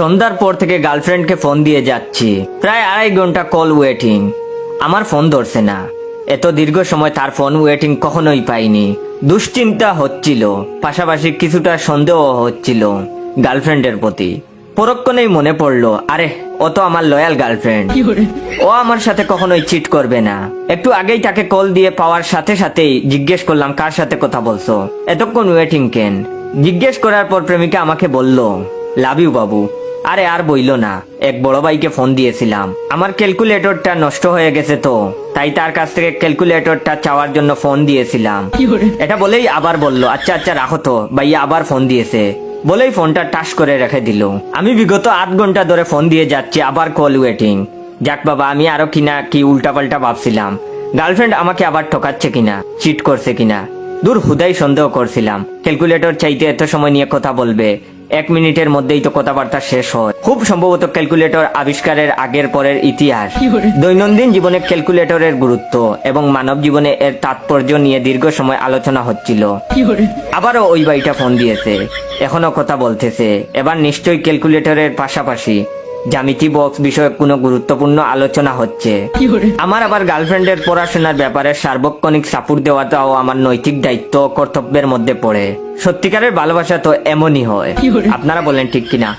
সন্ধ্যার পর থেকে গার্লফ্রেন্ডকে ফোন দিয়ে যাচ্ছি। প্রায় আড়াই ঘণ্টা কল ওয়েটিং। আমার ফোন ধরছে না। এত দীর্ঘ সময় তার ফোন ওয়েটিং কখনোই পাইনি। দুশ্চিন্তা হচ্ছিল। পাশাপাশি কিছুটা সন্দেহ হচ্ছিল গার্লফ্রেন্ডের প্রতি। পরক্ষণেই মনে পড়ল আরে ও তো আমার লয়াল গার্লফ্রেন্ড। ও আমার সাথে কখনোই চিট করবে না। একটু আগেই তাকে কল দিয়ে পাওয়ার সাথে সাথেই জিজ্ঞেস করলাম কার সাথে কথা বলছো? এতক্ষণ ওয়েটিং কেন? জিজ্ঞেস করার পর প্রেমিকা আমাকে বলল লাভ ইউ বাবু। আরে আর বইল না। এক বড় ভাইকে ফোন দিয়েছিলাম। আমার ক্যালকুলেটরটা নষ্ট হয়ে গেছে তো। তাই তার কাছ থেকে ক্যালকুলেটরটা চাওয়ার জন্য ফোন দিয়েছিলাম। এটা বলেই আবার বলল আচ্ছা আচ্ছা রাখো তো। ভাইয়া আবার ফোন দিয়েছে। বলেই ফোনটা টাস করে রেখে দিল। আমি বিগত আট ঘণ্টা ধরে ফোন দিয়ে যাচ্ছি আবার কল ওয়েটিং যাক বাবা আমি আরও কিনা কি উল্টাপাল্টা ভাবছিলাম। গার্লফ্রেন্ড আমাকে আবার ঠকাচ্ছে কিনা চিট করছে কিনা? দূর হুদাই সন্দেহ করছিলাম। ক্যালকুলেটর চাইতে এত সময় নিয়ে কথা বলবে। এক মিনিটের মধ্যেই তো কথাবার্তা শেষ হয়। খুব সম্ভবত ক্যালকুলেটর আবিষ্কারের আগের পরের ইতিহাস। দৈনন্দিন জীবনে ক্যালকুলেটরের গুরুত্ব এবং মানব জীবনে এর তাৎপর্য নিয়ে দীর্ঘ সময় আলোচনা হচ্ছিল। আবারও ওই বাড়িটা ফোন দিয়েছে। এখনও কথা বলতেছে। এবার নিশ্চয়ই ক্যালকুলেটরের পাশাপাশি জ্যামিতি বক্স বিষয়ে কোনো গুরুত্বপূর্ণ আলোচনা হচ্ছে। আমার আবার গার্লফ্রেন্ডের পড়াশোনার ব্যাপারে সার্বক্ষণিক সাপোর্ট দেওয়াটাও আমার নৈতিক দায়িত্ব কর্তব্যের মধ্যে পড়ে। সত্যিকারের ভালোবাসা তো এমনই হয়। আপনারা বলেন ঠিক কিনা?